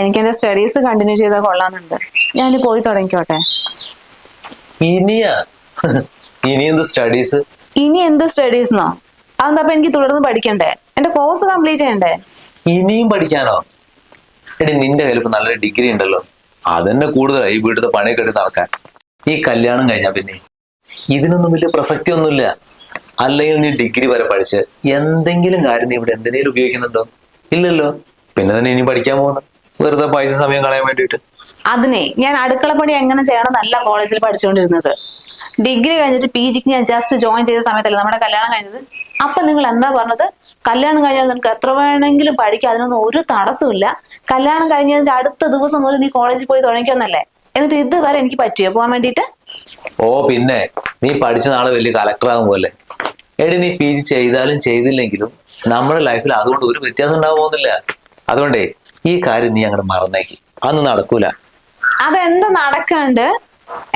എനിക്ക് എന്റെ studies continue ചെയ്താൽ കൊള്ളാന്നുണ്ട് ഞാൻ പോയി തുടങ്ങിക്കോട്ടെ. ഇനിയാ? ഇനി എന്ത് സ്റ്റഡീസ്? ഇനി എന്ത് സ്റ്റഡീസ്ന്നോ? അതെന്താ എനിക്ക് തുടർന്ന് പഠിക്കണ്ടേ? എന്റെ കോഴ്സ് കംപ്ലീറ്റ് ചെയ്യണ്ടേ? ഇനിയും പഠിക്കാനോ? എടി നിന്റെ കയ്യിൽ ഇപ്പൊ നല്ലൊരു ഡിഗ്രി ഉണ്ടല്ലോ. അതന്നെ കൂടുതലായി ഈ വീട്ടിലെ പണിയൊക്കെ എടുത്ത് നടക്കാൻ ഈ കല്യാണം കഴിഞ്ഞാ പിന്നെ. ഇതിനൊന്നും വലിയ പ്രസക്തി ഒന്നുമില്ല അല്ലെങ്കിൽ നീ ഡിഗ്രി വരെ പഠിച്ച് എന്തെങ്കിലും കാര്യം നീ ഇവിടെ എന്തിനേലും ഉപയോഗിക്കുന്നുണ്ടോ? ഇല്ലല്ലോ. പിന്നെ തന്നെ ഇനി പഠിക്കാൻ പോകുന്നു. വെറുതെ പൈസ സമയം കളയാൻ വേണ്ടിയിട്ട്. അതിനെ ഞാൻ അടുക്കള പണി എങ്ങനെ ചെയ്യണം നല്ല കോളേജിൽ പഠിച്ചുകൊണ്ടിരുന്നത് ഡിഗ്രി കഴിഞ്ഞിട്ട് പി ജിക്ക് ഞാൻ ജസ്റ്റ് ജോയിൻ ചെയ്ത സമയത്തല്ലേ നമ്മുടെ കല്യാണം കഴിഞ്ഞത്? അപ്പൊ നിങ്ങൾ എന്താ പറഞ്ഞത്? കല്യാണം കഴിഞ്ഞാൽ നിനക്ക് എത്ര വേണമെങ്കിലും പഠിക്കാം അതിനൊന്നും ഒരു തടസ്സമില്ല കല്യാണം കഴിഞ്ഞതിന്റെ അടുത്ത ദിവസം മുതൽ നീ കോളേജിൽ പോയി തുടങ്ങിക്കൊന്നല്ലേ? എന്നിട്ട് ഇതുവരെ എനിക്ക് പറ്റിയോ? പോകാൻ വേണ്ടിയിട്ട്? ഓ പിന്നെ നീ പഠിച്ച നാളെ വലിയ കലക്ടർ ആകും പോലെ. എടി നീ പി ജി ചെയ്താലും ചെയ്തില്ലെങ്കിലും നമ്മുടെ ലൈഫിൽ അതുകൊണ്ട് ഒരു വ്യത്യാസം ഉണ്ടാകാൻ പോകുന്നില്ല. അതുകൊണ്ടേ ഈ കാര്യം നീ അങ്ങോട്ട് മറന്നേക്ക്. അന്ന് നടക്കൂല. അതെന്ത് നടക്കണ്ട്?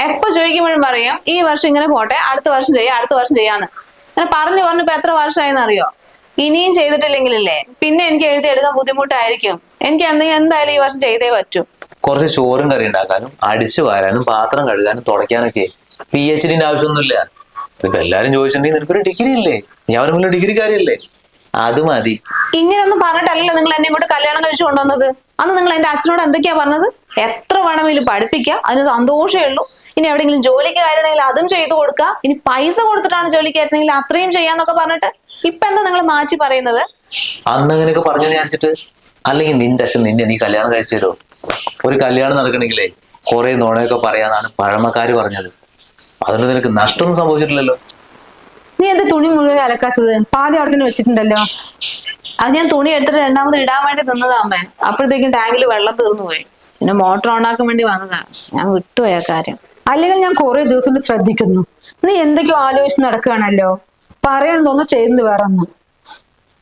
എപ്പോ ചോദിക്കുമ്പോഴും പറയും ഈ വർഷം ഇങ്ങനെ പോട്ടെ അടുത്ത വർഷം ചെയ്യാം അടുത്ത വർഷം ചെയ്യാന്ന്. അങ്ങനെ പറഞ്ഞു പറഞ്ഞപ്പോ എത്ര വർഷമായെന്ന് അറിയോ ഇനിയും ചെയ്തിട്ടില്ലെങ്കിലല്ലേ? പിന്നെ എനിക്ക് എഴുതി എടുക്കാൻ ബുദ്ധിമുട്ടായിരിക്കും. എനിക്ക് എന്തെങ്കിലും എന്തായാലും ഈ വർഷം ചെയ്തേ പറ്റൂ. കുറച്ച് ചോറും കറി ഉണ്ടാക്കാനും അടിച്ചു വാരാനും പാത്രം കഴുകാനും തുടയ്ക്കാനൊക്കെ പി എച്ച് ഡിന്റെ ആവശ്യമൊന്നുമില്ല. ഇപ്പൊ എല്ലാരും ചോദിച്ചിട്ടുണ്ടെങ്കിൽ നിനക്കൊരു ഡിഗ്രി ഇല്ലേ? ഞാൻ ഡിഗ്രി ഡിഗ്രിക്കാരിയല്ലേ? അത് മതി. ഇങ്ങനൊന്നും പറഞ്ഞിട്ടല്ലല്ലോ നിങ്ങൾ എന്നെ ഇങ്ങോട്ട് കല്യാണം കഴിച്ചു കൊണ്ടുവന്നത്. അന്ന് നിങ്ങൾ എന്റെ അച്ഛനോട് എന്തൊക്കെയാ പറഞ്ഞത്? എത്ര വേണമെങ്കിലും പഠിപ്പിക്കാം അതിന് സന്തോഷമേ ഉള്ളൂ. ഇനി എവിടെയെങ്കിലും ജോലിക്ക് കാര്യമാണെങ്കിൽ അതും ചെയ്തു കൊടുക്കുക. ഇനി പൈസ കൊടുത്തിട്ടാണ് ജോലിക്ക് ആയിരുന്നെങ്കിൽ അത്രയും ചെയ്യാന്നൊക്കെ പറഞ്ഞിട്ട് ഇപ്പൊ എന്താ നിങ്ങൾ മാറ്റി പറയുന്നത്? അന്ന് അങ്ങനെയൊക്കെ പറഞ്ഞു വിചാരിച്ചിട്ട് അല്ലെങ്കിൽ നിന്റെ അച്ഛൻ നിന്നെ നീ കല്യാണം കഴിച്ചു തരുമോ ഒരു കല്യാണം നടക്കണമെങ്കിലേ കുറെ നോണയൊക്കെ പറയാന്നാണ് പഴമക്കാര് പറഞ്ഞത്. അതുകൊണ്ട് നിനക്ക് നഷ്ടമൊന്നും സംഭവിച്ചിട്ടില്ലല്ലോ. നീ എന്താ തുണി മുഴുവൻ അലക്കാത്തത്? പാതി അവിടെ തന്നെ വെച്ചിട്ടുണ്ടല്ലോ. അത് ഞാൻ തുണി എടുത്തിട്ട് രണ്ടാമത് ഇടാൻ വേണ്ടി നിന്നതാ അമ്മേ. അപ്പോഴത്തേക്കും ടാങ്കിൽ വെള്ളം തീർന്നു പോയി പിന്നെ മോട്ടർ ഓണാക്കാൻ വേണ്ടി വന്നതാ. ഞാൻ വിട്ടുപോയ കാര്യം. അല്ലെങ്കിൽ ഞാൻ കുറെ ദിവസം ശ്രദ്ധിക്കുന്നു. നീ എന്തൊക്കെയോ ആലോചിച്ച് നടക്കുകയാണല്ലോ. പറയണതൊന്നും ചെയ്യുന്നത് വേറെ ഒന്നും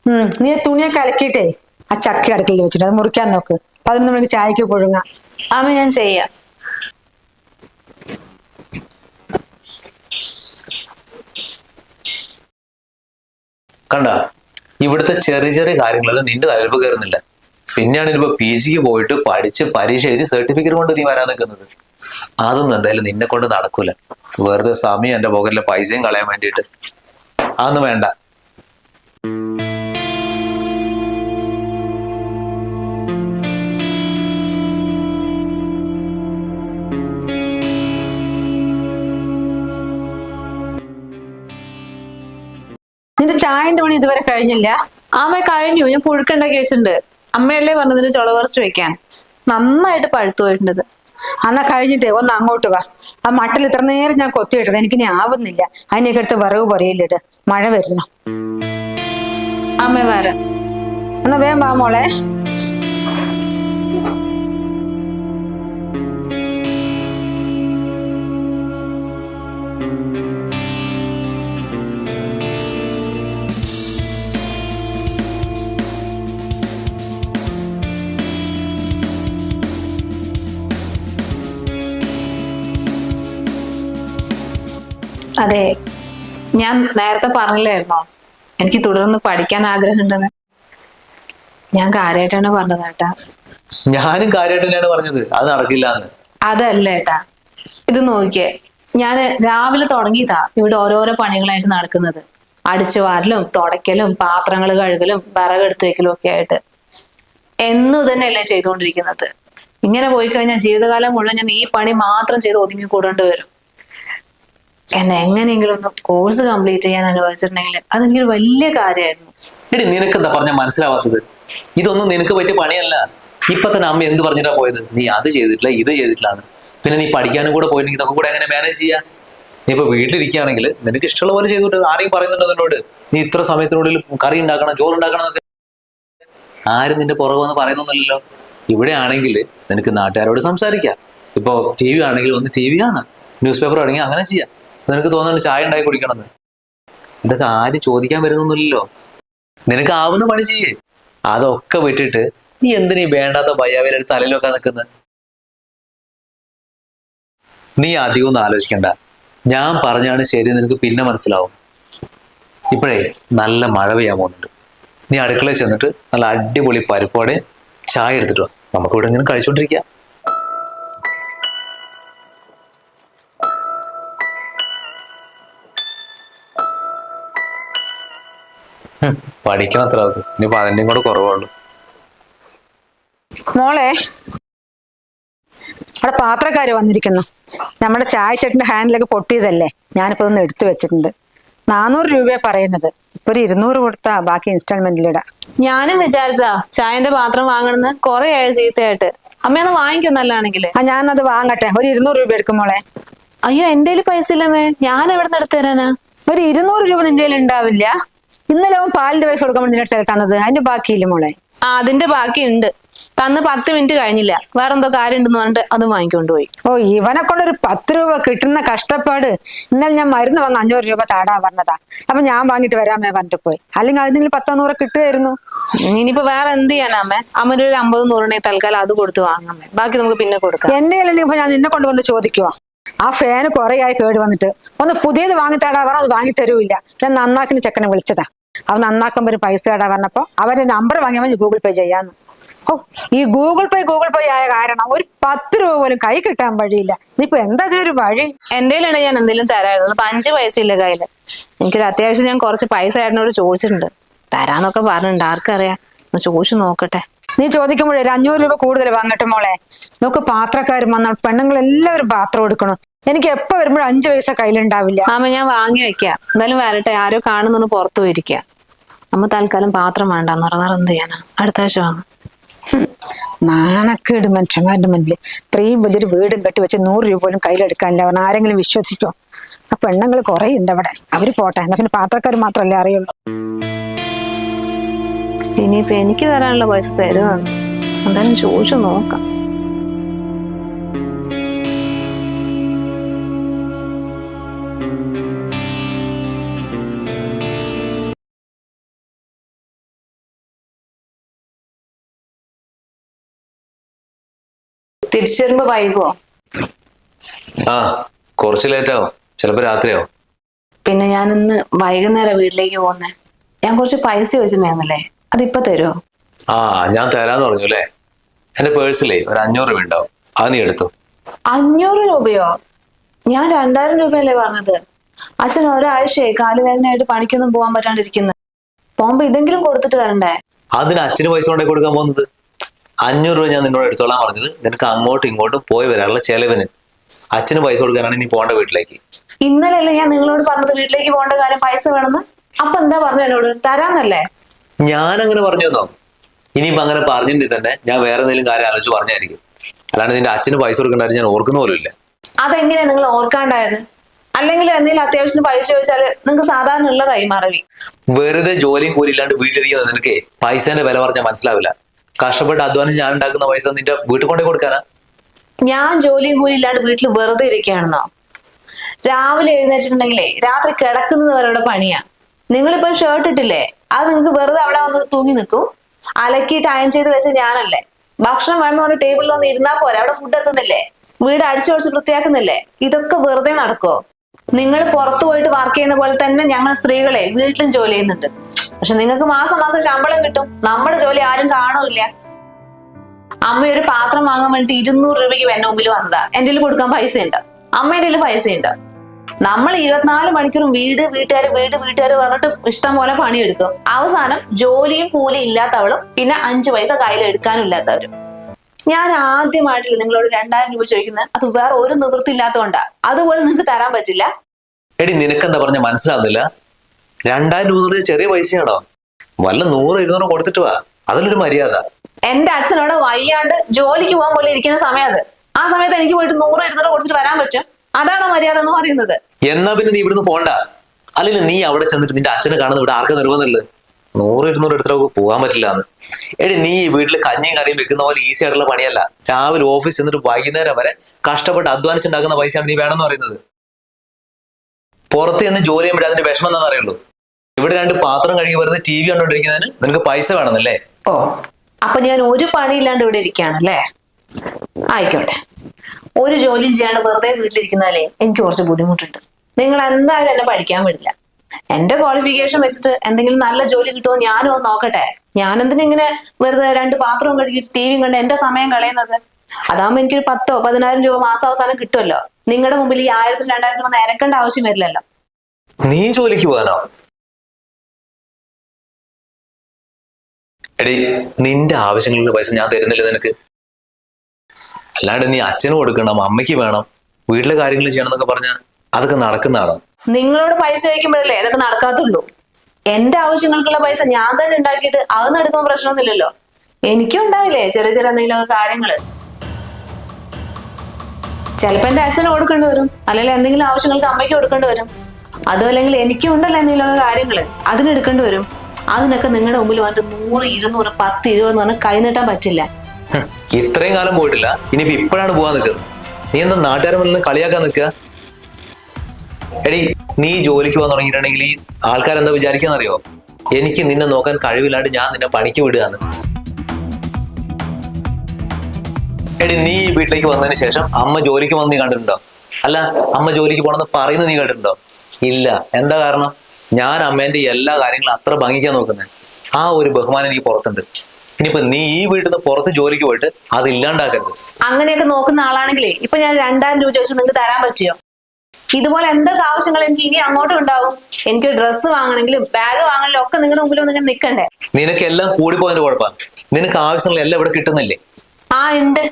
ഉം നീ തുണിയൊക്കെ അലക്കിയിട്ടേ. ആ ചക്ക അടുക്കൽ വെച്ചിട്ട് അത് മുറിക്കാൻ നോക്ക്. പതിനൊന്ന് മണിക്ക് ചായക്ക് പുഴുങ്ങാം. അമ്മ ഞാൻ ചെയ്യാം. കണ്ട? ഇവിടുത്തെ ചെറിയ ചെറിയ കാര്യങ്ങളെല്ലാം നിന്റെ തലപ്പ് കയറുന്നില്ല. പിന്നെയാണ് ഇനിയിപ്പോ പി ജിക്ക് പോയിട്ട് പഠിച്ച് പരീക്ഷ എഴുതി സർട്ടിഫിക്കറ്റ് കൊണ്ട് നീ വരാൻ നിൽക്കുന്നത്. അതൊന്നും എന്തായാലും നിന്നെ കൊണ്ട് നടക്കൂല. വെറുതെ സമയം എന്റെ പോക്കറ്റിലെ പൈസയും കളയാൻ വേണ്ടിയിട്ട്. അതൊന്നും വേണ്ട. നിന്റെ ചായന്റെ പണി ഇതുവരെ കഴിഞ്ഞില്ല? അമ്മ കഴിഞ്ഞു. ഞാൻ പുഴുക്കുണ്ടാക്കി വെച്ചിട്ടുണ്ട് അമ്മയല്ലേ പറഞ്ഞതിന് ചുള കുറച്ച് വെക്കാൻ. നന്നായിട്ട് പഴുത്തു പോയിട്ടുണ്ട്. അന്നാ കഴിഞ്ഞിട്ടേ ഒന്ന് അങ്ങോട്ട് വാ. ആ മട്ടിൽ ഇത്ര നേരം ഞാൻ കൊത്തിയിട്ടത് എനിക്ക് ഇനി ആവുന്നില്ല. അതിനൊക്കെ അടുത്ത് വിറവ് പറയില്ലിട്ട്. മഴ വരുന്നു. അമ്മ വരാം. എന്നാ വേം വാ മോളെ. അതെ. ഞാൻ നേരത്തെ പറഞ്ഞില്ലായിരുന്നോ? എനിക്ക് തുടർന്ന് പഠിക്കാൻ ആഗ്രഹമുണ്ടെന്ന്. ഞാൻ കാര്യമായിട്ടാണ് പറഞ്ഞത് ഏട്ടാ. ഞാനും കാര്യമായിട്ടാണ് പറഞ്ഞത്. അത് നടക്കില്ല അതല്ല ഏട്ടാ. ഇത് നോക്കിയേ. ഞാൻ രാവിലെ തുടങ്ങിയതാ ഇവിടെ ഓരോരോ പണികളായിട്ട് നടക്കുന്നത്. അടിച്ചു വാരലും തുടയ്ക്കലും പാത്രങ്ങൾ കഴുകലും വിറകെടുത്ത് വെക്കലും ഒക്കെ ആയിട്ട്. എന്നു തന്നെയല്ലേ ചെയ്തുകൊണ്ടിരിക്കുന്നത്. ഇങ്ങനെ പോയി കഴിഞ്ഞാൽ ജീവിതകാലം മുഴുവൻ ഞാൻ ഈ പണി മാത്രം ചെയ്ത് ഒതുങ്ങി കൂടേണ്ടി വരും. എന്നെ എങ്ങനെയെങ്കിലും ഒന്ന് കോഴ്സ് കംപ്ലീറ്റ് ചെയ്യാൻ അനുവദിച്ചിട്ടുണ്ടെങ്കിൽ അതെനിക്കൊരു വലിയ കാര്യമായിരുന്നു. എടി നിനക്കെന്താ പറഞ്ഞ മനസ്സിലാവാത്തത്? ഇതൊന്നും നിനക്ക് പറ്റിയ പണിയല്ല. ഇപ്പൊ തന്നെ അമ്മ എന്ത് പറഞ്ഞിട്ടാ പോയത്? നീ അത് ചെയ്തിട്ടില്ല ഇത് ചെയ്തിട്ടില്ലാണ് പിന്നെ നീ പഠിക്കാനും കൂടെ പോയില്ലെങ്കിൽ ഇതൊക്കെ കൂടെ എങ്ങനെ മാനേജ് ചെയ്യാ? നീ ഇപ്പൊ വീട്ടിലിരിക്കുകയാണെങ്കിൽ നിനക്ക് ഇഷ്ടമുള്ള പോലെ ചെയ്തോട്ട് ആരെയും പറയുന്നുണ്ടോ നിന്നോട്? നീ ഇത്ര സമയത്തിനുള്ളിൽ കറി ഉണ്ടാക്കണം ചോറ് ഉണ്ടാക്കണം എന്നൊക്കെ. ആരും നിന്റെ പുറകെ വന്ന് പറയുന്നൊന്നുമില്ലല്ലോ. ഇവിടെ ആണെങ്കിൽ നിനക്ക് നാട്ടുകാരോട് സംസാരിക്കാം. ഇപ്പൊ ടി വി ആണെങ്കിൽ ഒന്ന് ടി വി ആണ് ന്യൂസ് പേപ്പർ ആണെങ്കിൽ അങ്ങനെ ചെയ്യാം. നിനക്ക് തോന്നുന്നുണ്ട് ചായ ഉണ്ടായി കുടിക്കണമെന്ന്? ഇതൊക്കെ ആരും ചോദിക്കാൻ വരുന്നൊന്നുമില്ലല്ലോ. നിനക്ക് ആവുന്ന പണി ചെയ്യേ. അതൊക്കെ വിട്ടിട്ട് നീ എന്തിനീ വേണ്ടാത്ത ഭയാവേലെടുത്ത് തലയിലൊക്കെ നിൽക്കുന്നത് നീ അധികം ഒന്നും ആലോചിക്കണ്ട. ഞാൻ പറഞ്ഞാണ് ശരി നിനക്ക് പിന്നെ മനസ്സിലാവും. ഇപ്പോഴേ നല്ല മഴ പെയ്യാൻ പോകുന്നുണ്ട്. നീ അടുക്കളയിൽ ചെന്നിട്ട് നല്ല അടിപൊളി പരിപ്പോടെ ചായ എടുത്തിട്ട് വാ. നമുക്ക് ഇവിടെ ഇങ്ങനെ കഴിച്ചോണ്ടിരിക്കാം. പഠിക്കണം അത്ര ഇനി പതിനെയും കൂടെ കുറവുള്ളൂ മോളെ അവിടെ പാത്രക്കാര് വന്നിരിക്കുന്നു. നമ്മുടെ ചായ ചട്ടിന്റെ ഹാൻഡിലൊക്കെ പൊട്ടിയതല്ലേ? ഞാനിപ്പോ ഒന്ന് എടുത്തു വെച്ചിട്ടുണ്ട്. നാനൂറ് രൂപയാ പറയുന്നത്. ഇപ്പൊ ഒരു ഇരുന്നൂറ് കൊടുത്താ ബാക്കി ഇൻസ്റ്റാൾമെന്റിലിടാം. ഞാനും വിചാരിച്ചാ ചായന്റെ പാത്രം വാങ്ങണമെന്ന് കൊറേ ആയ ചീത്തയായിട്ട്. അമ്മയൊന്ന് വാങ്ങിക്കും നല്ലാണെങ്കിൽ ആ ഞാനത് വാങ്ങട്ടെ. ഒരു ഇരുന്നൂറ് രൂപ എടുക്കും മോളെ. അയ്യോ എന്റെ പൈസ ഇല്ലമ്മേ ഞാൻ എവിടെ നിന്ന് എടുത്തു തരാനാ? ഒരു ഇരുന്നൂറ് രൂപ നിന്റെ കയ്യിൽ ഉണ്ടാവില്ല. ഇന്നലെ അവൻ പാലിന്റെ പൈസ കൊടുക്കാൻ വേണ്ടി നിന്നെ തന്നത്. അതിന്റെ ബാക്കിയില്ല മോളെ? ആ അതിന്റെ ബാക്കിയുണ്ട്. തന്ന് പത്ത് മിനിറ്റ് കഴിഞ്ഞില്ല. വേറെന്തോ കാര്യം ഉണ്ടെന്ന് പറഞ്ഞിട്ട് അത് വാങ്ങിക്കൊണ്ടുപോയി. ഓ ഇവനെ കൊണ്ടൊരു പത്ത് രൂപ കിട്ടുന്ന കഷ്ടപ്പാട്. ഇന്നലെ ഞാൻ മരുന്ന് വാങ്ങ അഞ്ഞൂറ് രൂപ താടാ പറഞ്ഞതാ. അപ്പൊ ഞാൻ വാങ്ങിട്ട് വരാമേ പറഞ്ഞിട്ട് പോയി. അല്ലെങ്കിൽ അതിന് പത്തോ നൂറ് കിട്ടുമായിരുന്നു. ഇനിയിപ്പോ വേറെ എന്ത് ചെയ്യാനാമേ അമ്മ? ഒരു അമ്പത് നൂറിനെ തൽക്കാലം അത് കൊടുത്ത് വാങ്ങാമേ ബാക്കി നമുക്ക് പിന്നെ കൊടുക്കാം. എന്റെ കയ്യിലുണ്ടെങ്കിൽ ഇപ്പൊ ഞാൻ നിന്നെ കൊണ്ടുവന്ന് ചോദിക്കുവാ. ആ ഫാന് കുറെ ആയി കേട് വന്നിട്ട്. ഒന്ന് പുതിയത് വാങ്ങിത്താടാ പറ അത് വാങ്ങി തരൂല്ല ഞാൻ നന്നാക്കിന് ചെക്കനെ വിളിച്ചതാ. അവൻ നന്നാക്കുമ്പോ ഒരു പൈസ കേടാ പറഞ്ഞപ്പോ അവന്റെ നമ്പർ വാങ്ങിയവൻ ഗൂഗിൾ പേ ചെയ്യാന്ന്. ഓ ഈ ഗൂഗിൾ പേ ഗൂഗിൾ പേ ആയ കാരണം ഒരു പത്ത് രൂപ പോലും കൈ കിട്ടാൻ വഴിയില്ല. ഇനിയിപ്പോ എന്താ ഒരു വഴി? എന്റെ ഞാൻ എന്തെങ്കിലും തരായിരുന്നു അപ്പൊ അഞ്ച് പൈസ ഇല്ല കയ്യിൽ? എനിക്കൊരു അത്യാവശ്യം ഞാൻ കുറച്ച് പൈസ ഏട്ടനോട് ചോദിച്ചിട്ടുണ്ട്. തരാന്നൊക്കെ പറഞ്ഞിട്ടുണ്ട്. ആർക്കറിയാം? ഒന്ന് ചോദിച്ചു നോക്കട്ടെ. നീ ചോദിക്കുമ്പോഴേ ഒരു അഞ്ഞൂറ് രൂപ കൂടുതൽ വാങ്ങട്ടെ മോളെ. നോക്ക് പാത്രക്കാരും വന്നാൽ പെണ്ണുങ്ങൾ എല്ലാവരും പാത്രം എടുക്കണം. എനിക്ക് എപ്പോ വരുമ്പോഴും അഞ്ചു പൈസ കയ്യിലുണ്ടാവില്ല. ആമ ഞാൻ വാങ്ങി വെക്കാം. എന്തായാലും വരട്ടെ. ആരോ കാണുന്നു പുറത്തു പോയിരിക്കാം. അമ്മ തൽക്കാലം പാത്രം വേണ്ടെന്ന് പറഞ്ഞാൽ വേറെ എന്ത് ചെയ്യാനാ? അടുത്ത ആഴ്ച വാങ്ങാം നാണക്കേട് മനുഷ്യന്മാരുടെ മുന്നിൽ ഇത്രയും വലിയൊരു വീടും കെട്ടി വെച്ച് നൂറ് രൂപ പോലും കയ്യിലെടുക്കാനില്ല അവൻ ആരെങ്കിലും വിശ്വസിക്കോ ആ പെണ്ണുങ്ങൾ കുറെ ഉണ്ട് അവിടെ. അവർ പോട്ടെ. എന്നാ പിന്നെ പാത്രക്കാർ മാത്രമല്ലേ അറിയുള്ളൂ. ഇനിയിപ്പോ എനിക്ക് തരാനുള്ള പൈസ തരുവാണ് എന്തായാലും ചോദിച്ചു നോക്കാം. തിരിച്ചു വരുമ്പോ വൈകോ? ആ കുറച്ച് ലേറ്റ് ആവും. ചിലപ്പോ രാത്രിയാവും. പിന്നെ ഞാൻ ഇന്ന് വൈകുന്നേരം വീട്ടിലേക്ക് പോകുന്നേ. ഞാൻ കുറച്ച് പൈസ ചോദിച്ചിട്ടുണ്ടായിരുന്നല്ലേ? അതിപ്പോ തരുമോ ആ ഞാൻ തരാന്ന് പറഞ്ഞു അല്ലേ? എന്റെ പേഴ്സിലേ ഒരു അഞ്ഞൂറ് രൂപ ഉണ്ടാവും. അത് നീ എടുത്തു. അഞ്ഞൂറ് രൂപയോ? ഞാൻ രണ്ടായിരം രൂപയല്ലേ പറഞ്ഞത്. അച്ഛൻ ഒരാഴ്ചയായി കാലുവേദനയായിട്ട് പണിക്കൊന്നും പോകാൻ പറ്റാണ്ടിരിക്കുന്നത് പോകുമ്പോ ഇതെങ്കിലും കൊടുത്തിട്ട് വരണ്ടേ അതിന് അച്ഛന് പൈസ കൊണ്ടേ കൊടുക്കാൻ പോകുന്നത്? അഞ്ഞൂറ് രൂപ ഞാൻ നിന്നോട് എടുത്തോളാൻ പറഞ്ഞത്. നിനക്ക് അങ്ങോട്ടും ഇങ്ങോട്ടും പോയി വരാനുള്ള ചെലവിന്. അച്ഛന് പൈസ കൊടുക്കാനാണ് നീ പോകേണ്ട വീട്ടിലേക്ക്. ഇന്നലെയല്ലേ ഞാൻ നിങ്ങളോട് പറഞ്ഞത് വീട്ടിലേക്ക് പോകേണ്ട കാര്യം പൈസ വേണമെന്ന്? അപ്പൊ എന്താ പറഞ്ഞു എന്നോട്? തരാന്നല്ലേ? ഞാൻ അങ്ങനെ പറഞ്ഞു തന്നോ ഇനിയിപ്പോ അങ്ങനെ പറഞ്ഞിട്ടുണ്ടെങ്കിൽ തന്നെ ഞാൻ വേറെ എന്തെങ്കിലും കാര്യം ആലോചിച്ച് പറഞ്ഞായിരിക്കും. അല്ലാണ്ട് നിന്റെ അച്ഛന് പൈസ കൊടുക്കേണ്ട ഞാൻ ഓർക്കുന്ന പോലും ഇല്ല. അതെങ്ങനെയാ നിങ്ങൾ ഓർക്കാണ്ടായത്? അല്ലെങ്കിൽ എന്തെങ്കിലും അത്യാവശ്യം പൈസ ചോദിച്ചാൽ നിങ്ങൾക്ക് സാധാരണ ഉള്ളതായി മറവി. വെറുതെ ജോലിയും കൂലി ഇല്ലാണ്ട് വീട്ടിലിരിക്കുന്ന നിനക്ക് പൈസേന്റെ വില പറഞ്ഞാൽ മനസ്സിലാവില്ല. കഷ്ടപ്പെട്ട് അധ്വാനിച്ച് ഞാൻ ഉണ്ടാക്കുന്ന പൈസ നിന്റെ വീട്ടിൽ കൊണ്ടേ കൊടുക്കാനാ? ഞാൻ ജോലിയും കൂലി ഇല്ലാണ്ട് വീട്ടിൽ വെറുതെ ഇരിക്കുകയാണെന്നോ? രാവിലെ എഴുന്നേറ്റിട്ടുണ്ടെങ്കിലേ രാത്രി കിടക്കുന്നത് വരെയുള്ള പണിയാ. നിങ്ങളിപ്പോ ഷർട്ട് ഇട്ടില്ലേ? അത് നിങ്ങൾക്ക് വെറുതെ അവിടെ വന്ന് തൂങ്ങി നിൽക്കും. അലക്കി അയൺ ചെയ്ത് വെച്ച ഞാനല്ലേ. ഭക്ഷണം വേണമെന്ന് പറഞ്ഞ ടേബിളിൽ വന്ന് ഇരുന്നാ പോരെ? അവിടെ ഫുഡ് എത്തുന്നില്ലേ? വീട് അടിച്ചു പൊളിച്ച് വൃത്തിയാക്കുന്നില്ലേ? ഇതൊക്കെ വെറുതെ നടക്കോ നിങ്ങൾ പുറത്തു പോയിട്ട് വർക്ക് ചെയ്യുന്ന പോലെ തന്നെ ഞങ്ങൾ സ്ത്രീകളെ വീട്ടിലും ജോലി ചെയ്യുന്നുണ്ട്. പക്ഷെ നിങ്ങൾക്ക് മാസം മാസം ശമ്പളം കിട്ടും. നമ്മുടെ ജോലി ആരും കാണൂല്ല അമ്മ ഒരു പാത്രം വാങ്ങാൻ വേണ്ടി ഇരുന്നൂറ് രൂപയ്ക്ക് എന്റെ മുമ്പിൽ വന്നതാ. കയ്യിൽ കൊടുക്കാൻ പൈസ ഉണ്ട് അമ്മേന്റെ പൈസ ഉണ്ട് നമ്മൾ ഇരുപത്തിനാല് മണിക്കൂറും വീട് വീട്ടുകാർ വീട് വീട്ടുകാർ പറഞ്ഞിട്ട് ഇഷ്ടം പോലെ പണിയെടുക്കും. അവസാനം ജോലിയും കൂലിയും ഇല്ലാത്തവളും പിന്നെ അഞ്ചു പൈസ കയ്യിൽ എടുക്കാനും ഇല്ലാത്തവരും. ഞാൻ ആദ്യമായിട്ടില്ല നിങ്ങളോട് രണ്ടായിരം രൂപ ചോദിക്കുന്നത് അത് വേറെ ഒരു നിവൃത്തി ഇല്ലാത്തതുകൊണ്ടാ അതുപോലെ നിങ്ങൾക്ക് തരാൻ പറ്റില്ല. എടി നിനക്കെന്താ പറഞ്ഞ? മനസ്സിലാവുന്നില്ല. രണ്ടായിരം രൂപ എന്ന് ചെറിയ പൈസയാണോ? വല്ല നൂറ് ഇരുന്നൂറ് കൊടുത്തിട്ട് വാ. അതിലൊരു മര്യാദ. എന്റെ അച്ഛനോട് വയ്യാണ്ട് ജോലിക്ക് പോകാൻ പോലെ ഇരിക്കുന്ന സമയത്ത്. ആ സമയത്ത് എനിക്ക് പോയിട്ട് നൂറ് ഇരുന്നൂറ് കൊടുത്തിട്ട് വരാൻ പറ്റും? അതാണോ മര്യാദ എന്ന് പറയുന്നത്. എന്നാ പിന്നെ നീ ഇവിടുന്ന് പോണ്ട. അല്ലെങ്കിൽ നീ അവിടെ ചെന്നിട്ട് നിന്റെ അച്ഛനെ കാണുന്ന ഇവിടെ ആർക്കും നിർബന്ധമില്ല നൂറ് ഇരുന്നൂറ് എടുത്തിട്ട് പോകാൻ പറ്റില്ല എന്ന് എടി നീ ഈ വീട്ടിൽ കഞ്ഞിയും കറിയും വെക്കുന്ന പോലെ ഈസി ആയിട്ടുള്ള പണിയല്ല. രാവിലെ ഓഫീസ് ചെന്നിട്ട് വൈകുന്നേരം വരെ കഷ്ടപ്പെട്ട് അധ്വാനിച്ചുണ്ടാക്കുന്ന പൈസയാണ് നീ വേണമെന്ന് പറയുന്നത്. പുറത്ത് നിന്ന് ജോലി ചെയ്യുമ്പോഴേ അതിന്റെ വിഷമം എന്താണെന്ന് അറിയുള്ളൂ. ഇവിടെ രണ്ട് പാത്രം കഴുകി വെറുതെ ടി വി കണ്ടോണ്ടിരിക്കുന്നതിന് നിനക്ക് പൈസ വേണമെന്നല്ലേ? ഓ അപ്പൊ ഞാൻ ഒരു പണിയില്ലാണ്ട് ഇവിടെ ഇരിക്കുകയാണല്ലേ? ആയിക്കോട്ടെ. ഒരു ജോലിയും ചെയ്യാണ്ട് വെറുതെ വീട്ടിലിരിക്കുന്നാലേ എനിക്ക് കുറച്ച് ബുദ്ധിമുട്ടുണ്ട്. നിങ്ങൾ എന്തായാലും എന്നെ പഠിക്കാൻ വിടില്ല. എന്റെ ക്വാളിഫിക്കേഷൻ വെച്ചിട്ട് എന്തെങ്കിലും നല്ല ജോലി കിട്ടുമോ ഞാനോ നോക്കട്ടെ. ഞാൻ എന്തിനാ ഇങ്ങനെ വെറുതെ രണ്ട് പാത്രവും കഴുകി ടി വിയും കണ്ട് എന്റെ സമയം കളയുന്നത്? അതാകുമ്പോ എനിക്കൊരു പത്തോ പതിനായിരം രൂപ മാസം അവസാനം കിട്ടുമല്ലോ. നിങ്ങളുടെ മുമ്പിൽ ഈ ആയിരത്തിൽ രണ്ടായിരത്തിൽ വന്ന് എനക്കേണ്ട ആവശ്യം വരില്ലല്ലോ. നീ ജോലിക്ക് പോകാനോ? എടി നിന്റെ ആവശ്യങ്ങൾക്ക് പൈസ ഞാൻ തരുന്നില്ല നിനക്ക്? അല്ലാണ്ട് നീ അച്ഛന് കൊടുക്കണം അമ്മയ്ക്ക് വേണം വീട്ടിലെ കാര്യങ്ങൾ ചെയ്യണം എന്നൊക്കെ പറഞ്ഞാൽ അതൊക്കെ നടക്കുന്നതാണ്? നിങ്ങളോട് പൈസ ചോദിക്കുമ്പോഴല്ലേ അതൊക്കെ നടക്കാത്തുള്ളൂ. എന്റെ ആവശ്യങ്ങൾക്കുള്ള പൈസ ഞാൻ തന്നെ ഉണ്ടാക്കിയിട്ട് അത് നടക്കുന്ന പ്രശ്നമൊന്നുമില്ലല്ലോ. എനിക്കും ഉണ്ടാവില്ലേ ചെറിയ ചെറിയ എന്തെങ്കിലും കാര്യങ്ങൾ. ചിലപ്പോ എന്റെ അച്ഛന് കൊടുക്കേണ്ടി വരും. അല്ലെങ്കിൽ എന്തെങ്കിലും ആവശ്യങ്ങൾക്ക് അമ്മയ്ക്ക് കൊടുക്കേണ്ടി വരും. അതും അല്ലെങ്കിൽ എനിക്കും ഉണ്ടല്ലോ എന്തെങ്കിലും കാര്യങ്ങൾ. അതിനെടുക്കേണ്ടി വരും. അതിനൊക്കെ നിങ്ങളുടെ മുമ്പിൽ വന്നിട്ട് നൂറ് ഇരുന്നൂറ് പത്ത് ഇരുപത് എന്ന് പറഞ്ഞാൽ കൈ നീട്ടാൻ പറ്റില്ല. ഇത്രയും കാലം പോയിട്ടില്ല. ഇനിയിപ്പോ ഇപ്പോഴാണ് പോവാൻ നിൽക്കുന്നത്. നീ എന്താ നാട്ടുകാരെ കളിയാക്കാൻ നിൽക്കുക? എടി നീ ജോലിക്ക് പോകാൻ തുടങ്ങിയിട്ടുണ്ടെങ്കിൽ ഈ ആൾക്കാരെന്താ വിചാരിക്കാന്നറിയോ? എനിക്ക് നിന്നെ നോക്കാൻ കഴിവില്ലാണ്ട് ഞാൻ നിന്നെ പണിക്ക് വിടുകയാണ്. എടി നീ ഈ വീട്ടിലേക്ക് വന്നതിന് ശേഷം അമ്മ ജോലിക്ക് വന്ന് നീ കണ്ടിട്ടുണ്ടോ? അല്ല അമ്മ ജോലിക്ക് പോണെന്ന് പറയുന്നത് നീ കണ്ടിട്ടുണ്ടോ ഇല്ല. എന്താ കാരണം? ഞാൻ അമ്മേന്റെ എല്ലാ കാര്യങ്ങളും അത്ര ഭംഗിക്കാൻ നോക്കുന്നത് ആ ഒരു ബഹുമാനം എനിക്ക് പുറത്തുണ്ട്. ഇനിയിപ്പൊ നീ ഈ വീട്ടിൽ നിന്ന് പുറത്ത് ജോലിക്ക് പോയിട്ട് അത് ഇല്ലാണ്ടാക്കരുത്. അങ്ങനെയൊക്കെ നോക്കുന്ന ആളാണെങ്കിലേ ഇപ്പൊ ഞാൻ രണ്ടായിരം രൂപ ചോദിച്ചു നിങ്ങൾക്ക് തരാൻ പറ്റിയോ? ഇതുപോലെ എന്തൊക്കെ ആവശ്യങ്ങൾ എനിക്ക് ഇനി അങ്ങോട്ടും ഉണ്ടാവും? എനിക്ക് ഡ്രസ്സ് വാങ്ങണമെങ്കിലും ബാഗ് വാങ്ങണമെങ്കിലും ഒക്കെ നിങ്ങളുടെ മുമ്പിൽ ഇങ്ങനെ നിൽക്കണ്ടേ കൂടി കൂടിപ്പോയതിന്റെ കുഴപ്പമാണ്. നിനക്ക് ആവശ്യങ്ങൾ എല്ലാം ഇവിടെ കിട്ടുന്നില്ലേ? ആ ഉണ്ട്.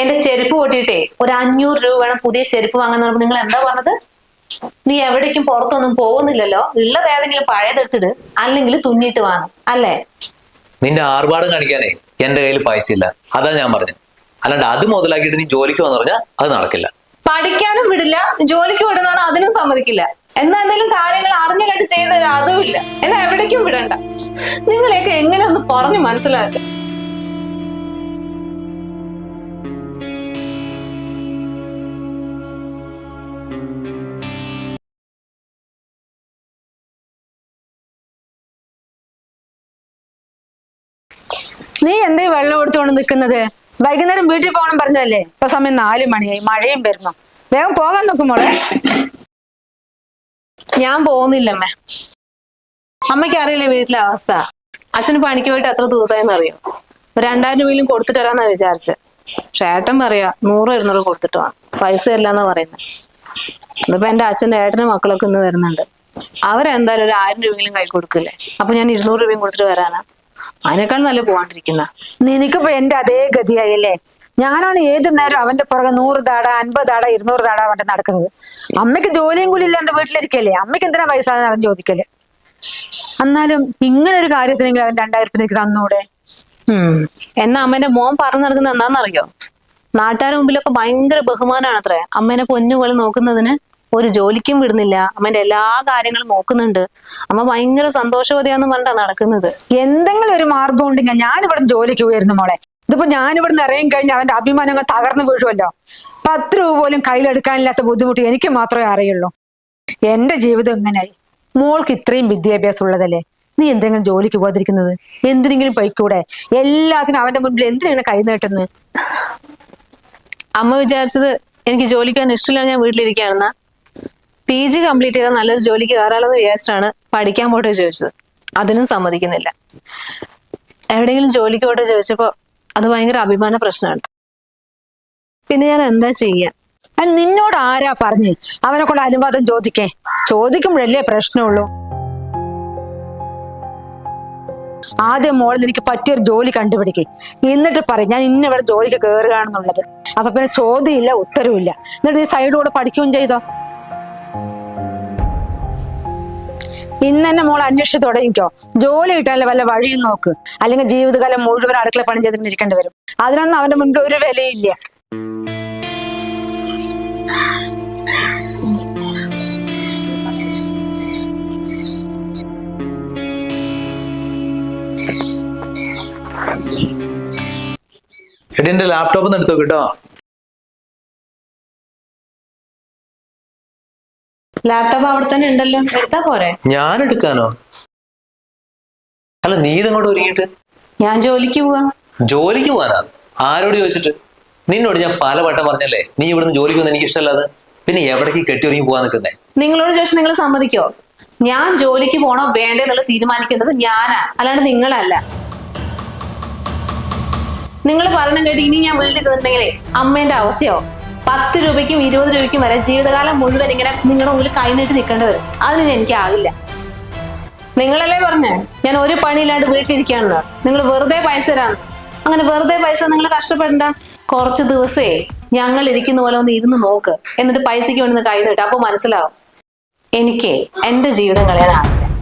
എന്റെ ചെരുപ്പ് പൊട്ടിയിട്ടേ ഒരു അഞ്ഞൂറ് രൂപ വേണം പുതിയ ചെരുപ്പ് വാങ്ങാൻ പറഞ്ഞപ്പോൾ നിങ്ങൾ എന്താ പറഞ്ഞത്? നീ എവിടേക്കും പുറത്തൊന്നും പോകുന്നില്ലല്ലോ. ഉള്ളത് ഏതെങ്കിലും പഴയതെടുത്തിട്. അല്ലെങ്കിൽ തുന്നിട്ട് വാങ്ങും. അല്ലേ? നിന്റെ ആർഭാടം കാണിക്കാനേ എന്റെ കയ്യിൽ പൈസ ഇല്ല. അതാ ഞാൻ പറഞ്ഞു അല്ലാണ്ട് അത് മുതലാക്കിയിട്ട് നീ ജോലിക്ക് വന്നു പറഞ്ഞാൽ അത് നടക്കില്ല. പഠിക്കാനും വിടില്ല. ജോലിക്ക് വിടുന്നതാണ് അതിനും സമ്മതിക്കില്ല. എന്നാ എന്തെങ്കിലും കാര്യങ്ങൾ അറിഞ്ഞില്ലാണ്ട് കണ്ട് ചെയ്തു തരാം അതും ഇല്ല. എന്നാ എവിടേക്കും വിടണ്ട. നിങ്ങളെയൊക്കെ എങ്ങനെ ഒന്ന് പറഞ്ഞു മനസ്സിലാക്കുക നീ എന്തേ വെള്ളം എടുത്തുകൊണ്ട് നിൽക്കുന്നത്? വൈകുന്നേരം വീട്ടിൽ പോകണം പറഞ്ഞതല്ലേ? ഇപ്പൊ സമയം നാല് മണിയായി മഴയും വരുന്നു വേഗം പോകാൻ നോക്കും മോളെ. ഞാൻ പോകുന്നില്ലമ്മേ. അമ്മയ്ക്ക് അറിയില്ലേ വീട്ടിലെ അവസ്ഥ? അച്ഛന് പണിക്ക് പോയിട്ട് എത്ര ദിവസമായെന്ന് അറിയോ? രണ്ടായിരം രൂപയിലും കൊടുത്തിട്ട് വരാന്നാ വിചാരിച്ചത് ചേട്ടൻ പറയാ നൂറ് ഇരുന്നൂറ് കൊടുത്തിട്ട് വാ. പൈസ ഇല്ലാന്നാ പറയുന്നത് ഇതിപ്പോ എന്റെ അച്ഛന്റെ ഏട്ടനും മക്കളൊക്കെ ഇന്ന് വരുന്നുണ്ട്. അവരെന്തായാലും ഒരു ആയിരം രൂപയെങ്കിലും കൈ കൊടുക്കില്ലേ? അപ്പൊ ഞാൻ ഇരുന്നൂറ് രൂപയും കൊടുത്തിട്ട് വരാനാ. അതിനേക്കാൾ നല്ല പോവാണ്ടിരിക്കുന്ന. നിനക്കിപ്പോ എന്റെ അതേ ഗതിയായല്ലേ? ഞാനാണ് ഏത് നേരം അവന്റെ പുറകെ നൂറ് താട അൻപത് താട ഇരുന്നൂറ് താട അവന്റെ നടക്കുന്നത്? അമ്മയ്ക്ക് ജോലിയും കൂടി ഇല്ലാണ്ട് വീട്ടിലിരിക്കല്ലേ? അമ്മയ്ക്ക് എന്തിനാ പൈസ എന്ന് അവൻ ചോദിക്കൽ? എന്നാലും ഇങ്ങനെ ഒരു കാര്യത്തിനെങ്കിലും അവൻ രണ്ടായിരത്തി എനിക്ക് തന്നൂടെ? ഉം. എന്നാ അമ്മേന്റെ മോൻ പറഞ്ഞു നടക്കുന്നത് എന്താണെന്നറിയോ? നാട്ടുകാരുടെ മുമ്പിലൊക്കെ ഭയങ്കര ബഹുമാനാണ് അത്രേ അമ്മേനെ പൊന്നുപോലെ നോക്കുന്നതിന് ഒരു ജോലിക്കും വിടുന്നില്ല. അമ്മന്റെ എല്ലാ കാര്യങ്ങളും നോക്കുന്നുണ്ട്. അമ്മ ഭയങ്കര സന്തോഷവതിയാന്ന് പറഞ്ഞാ നടക്കുന്നത്. എന്തെങ്കിലും ഒരു മാർഗം ഉണ്ടെങ്കിൽ ഞാൻ ഇവിടെ ജോലിക്ക് പോയിരുന്നു മോളെ. ഇതിപ്പോ ഞാൻ ഇവിടുന്ന് ഇറങ്ങി കഴിഞ്ഞാൽ അവന്റെ അഭിമാനങ്ങൾ തകർന്നു വീഴുമല്ലോ പത്ത് രൂപ പോലും കയ്യിലെടുക്കാനില്ലാത്ത ബുദ്ധിമുട്ട് എനിക്ക് മാത്രമേ അറിയുള്ളൂ. എന്റെ ജീവിതം എങ്ങനെയായി? മോൾക്ക് ഇത്രയും വിദ്യാഭ്യാസം ഉള്ളതല്ലേ നീ എന്തെങ്കിലും ജോലിക്ക് പോകാതിരിക്കുന്നത്? എന്തിനെങ്കിലും പോയിക്കൂടെ? എല്ലാത്തിനും അവന്റെ മുൻപിൽ എന്തിനാണ് കൈ നീട്ടുന്നത്? അമ്മ വിചാരിച്ചത് എനിക്ക് ജോലിക്കാൻ ഇഷ്ടമില്ല ഞാൻ വീട്ടിലിരിക്കുകയാണെന്നാ. പി ജി കംപ്ലീറ്റ് ചെയ്താൽ നല്ലൊരു ജോലിക്ക് കയറാലെന്ന് വിചാരിച്ചിട്ടാണ് പഠിക്കാൻ പോട്ടെ ചോദിച്ചത്. അതിനും സമ്മതിക്കുന്നില്ല. എവിടെയെങ്കിലും ജോലിക്ക് പോട്ടെ ചോദിച്ചപ്പോ അത് ഭയങ്കര അഭിമാന പ്രശ്നമാണ്. പിന്നെ ഞാൻ എന്താ ചെയ്യാ? നിന്നോട് ആരാ പറഞ്ഞു? അവനെ കൊണ്ട് അനുവാദം ചോദിക്കേ. ചോദിക്കുമ്പോഴല്ലേ പ്രശ്നമുള്ളൂ. ആദ്യം മോളിൽ നിനക്ക് പറ്റിയൊരു ജോലി കണ്ടുപിടിക്കേ. എന്നിട്ട് പറയും ഞാൻ ഇന്ന ഇവിടെ ജോലിക്ക് കയറുകയാണെന്നുള്ളത് അപ്പൊ പിന്നെ ചോദ്യമില്ല ഉത്തരവില്ല എന്നിട്ട് നീ സൈഡിലൂടെ പഠിക്കുകയും ചെയ്തോ? ഇന്ന് തന്നെ മോൾ അന്വേഷിച്ച് തുടങ്ങിക്കോ. ജോലി കിട്ടാനുള്ള വല്ല വഴിയും നോക്ക്. അല്ലെങ്കിൽ ജീവിതകാലം മുഴുവൻ അടുക്കള പണി ചെയ്തിട്ട് ഇരിക്കേണ്ടി വരും. അതിനൊന്നും അവന്റെ മുൻപിൽ ഒരു വിലയില്ല. എടി എന്റെ ലാപ്ടോപ്പ് എടുത്തോ കേട്ടോ. ലാപ്ടോപ്പ് അവിടെ തന്നെ ഉണ്ടല്ലോ. എടുത്താ പോരെ? ഞാൻ എടുക്കാനോ? അല്ല നീ ഇതങ്ങോട്ട് ഒരുങ്ങിട്ട് ഞാൻ ജോലിക്ക് പോവാ. ജോലിക്ക് പോവാനാ? ആരോട് ചോദിച്ചിട്ട്? നിന്നോട് ഞാൻ പല വട്ടം പറഞ്ഞല്ലേ നീ ഇവിടുന്ന് ജോലിക്ക് വന്ന് എനിക്ക് ഇഷ്ടമല്ലാതെ പിന്നെ എവിടേക്ക് കെട്ടി ഒരുങ്ങി പോവാൻ നിൽക്കുന്നേ? നിങ്ങളോട് ചോദിച്ചാൽ നിങ്ങൾ സമ്മതിക്കോ? ഞാൻ ജോലിക്ക് പോണോ വേണ്ടേ എന്നുള്ളത് തീരുമാനിക്കേണ്ടത് ഞാനാ. അല്ലാണ്ട് നിങ്ങളല്ല. നിങ്ങൾ പറഞ്ഞു കേട്ട് ഇനി ഞാൻ വീട്ടിൽ ഇരുന്നിട്ടുണ്ടെങ്കിലേ അമ്മേന്റെ അവസ്ഥയോ? പത്ത് രൂപയ്ക്കും ഇരുപത് രൂപയ്ക്കും വരെ ജീവിതകാലം മുഴുവൻ ഇങ്ങനെ നിങ്ങളുടെ മുമ്പിൽ കൈനീട്ടി നിൽക്കേണ്ടി വരും. അതിന് എനിക്കാകില്ല നിങ്ങളല്ലേ പറഞ്ഞേ? ഞാൻ ഒരു പണിയില്ലാണ്ട് വീട്ടിലിരിക്കുകയാണെന്ന്. നിങ്ങൾ വെറുതെ പൈസ തരാന്ന് അങ്ങനെ വെറുതെ പൈസ നിങ്ങൾ കഷ്ടപ്പെടണ്ട. കുറച്ച് ദിവസേ ഞങ്ങൾ ഇരിക്കുന്ന പോലെ ഒന്ന് ഇരുന്ന് നോക്ക്. എന്നിട്ട് പൈസയ്ക്ക് വേണ്ടി കൈ നീട്ടാം അപ്പൊ മനസ്സിലാവും. എനിക്ക് എന്റെ ജീവിതം കളയാനാവില്ല